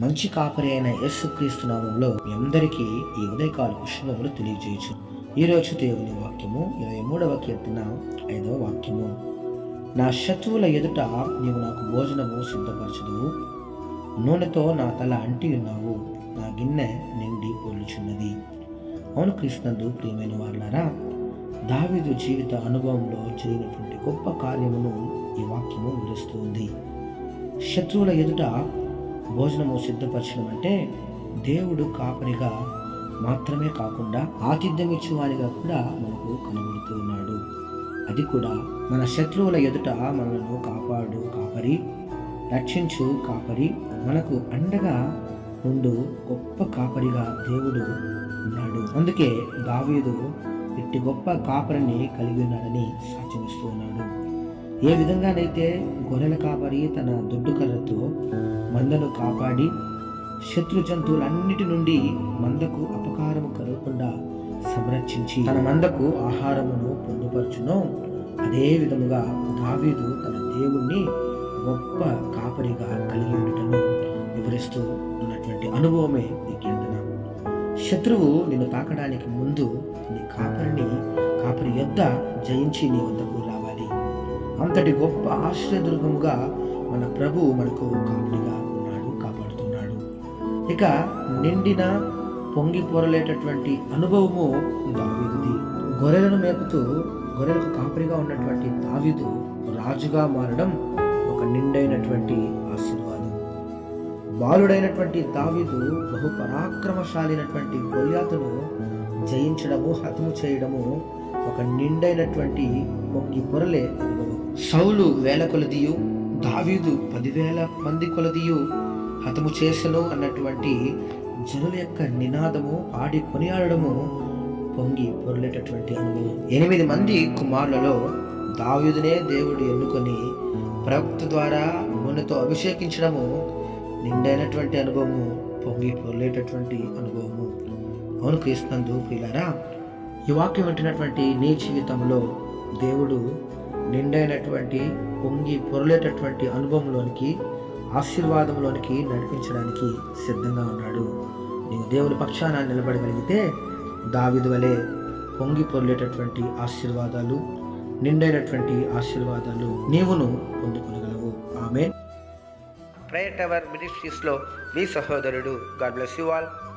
మంచి కాపరి అయిన యేసుక్రీస్తు నామంలో మీ అందరికీ ఈ ఉదయకాల శుభములు తెలియజేయచ్చు ఈ రోజు దేవుని వాక్యము ఇరవై మూడవ కీర్తన ఐదవ వాక్యము. నా శత్రువుల ఎదుట నీవు నాకు భోజనము సిద్ధపరచదు నూనెతో నా తల అంటి ఉన్నావు నా గిన్నె నిండి పొల్లుచున్నది అవును కృష్ణందు ప్రియమైన వాళ్ళారా దావిదు జీవిత అనుభవంలో జరిగినటువంటి గొప్ప కార్యమును ఈ వాక్యము వివరిస్తుంది శత్రువుల ఎదుట భోజనము సిద్ధపరచడం అంటే దేవుడు కాపరిగా మాత్రమే కాకుండా ఆతిథ్యం ఇచ్చేవాడిగా కూడా మనకు కనబడుతూ ఉన్నాడు. అది కూడా మన శత్రువుల ఎదుట మనలను కాపాడు కాపరి రక్షించు కాపరి మనకు అండగా ముందు గొప్ప కాపరిగా దేవుడు ఉన్నాడు. అందుకే దావీదు ఇట్టి గొప్ప కాపరిని కలిగి ఉన్నాడని సాధ్యమిస్తూ ఉన్నాడు. ఏ విధంగానైతే గొర్రెల కాపరి తన దొడ్డు కర్రతో మందను కాపాడి శత్రు జంతువులన్నిటి నుండి మందకు అపకారం కలగకుండా సంరక్షించి తన మందకు ఆహారమును పొందుపరచును. అదే విధముగా దావీదు తన దేవుణ్ణి గొప్ప కాపరిగా కలిగి ఉండటను వివరిస్తూ ఉన్నటువంటి అనుభవమే నీ కీర్తన. శత్రువు నిన్ను తాకడానికి ముందు నీ కాపరిని కాపరి యొద్ద జయించి నీ వద్దకు రావాలి. అంతటి గొప్ప ఆశ్రయదుర్గముగా మన ప్రభు మనకు కాపుడిగా ఉన్నాడు కాపాడుతున్నాడు. ఇక నిండిన పొంగి పొరలేటటువంటి అనుభవము దావీదుది. గొర్రెలను మేపుతూ గొర్రెలకు కాపరిగా ఉన్నటువంటి దావీదు రాజుగా మారడం ఒక నిండైనటువంటి ఆశీర్వాదం. బాలుడైనటువంటి దావీదు బహు పరాక్రమశాలినటువంటి గొల్యాతును జయించడము హతము చేయడము ఒక నిండైనటువంటి పొంగి పొరలే అనుభవం సౌలు వేల కొలదియు దావీదు పదివేల మంది కొలదియు హతము చేసను అన్నటువంటి జనుల యొక్క నినాదము ఆడి కొనియాడము పొంగి పొరలేటటువంటి అనుభవం. ఎనిమిది మంది కుమారులలో దావీదునే దేవుడు ఎన్నుకొని ప్రవక్త ద్వారా నూనెతో అభిషేకించడము నిండైనటువంటి అనుభవము పొంగి పొరలేటటువంటి అనుభవము. అవును క్రీస్తునందు ప్రియులారా ఈ వాక్యం వింటున్నటువంటి నీ జీవితంలో దేవుడు నిండైనటువంటి పొంగి పొరలేటటువంటి అనుభవంలోనికి ఆశీర్వాదంలోనికి నడిపించడానికి సిద్ధంగా ఉన్నాడు. నీవు దేవుని పక్షాన నిలబడగలిగితే దావిది వలె పొంగి పొరలేటటువంటి ఆశీర్వాదాలు నిండైనటువంటి ఆశీర్వాదాలు నీవును పొందుకునగలవు. ఆమె ప్రేయర్ టవర్ మినిస్ట్రీస్లో మీ సహోదరుడు. God bless you all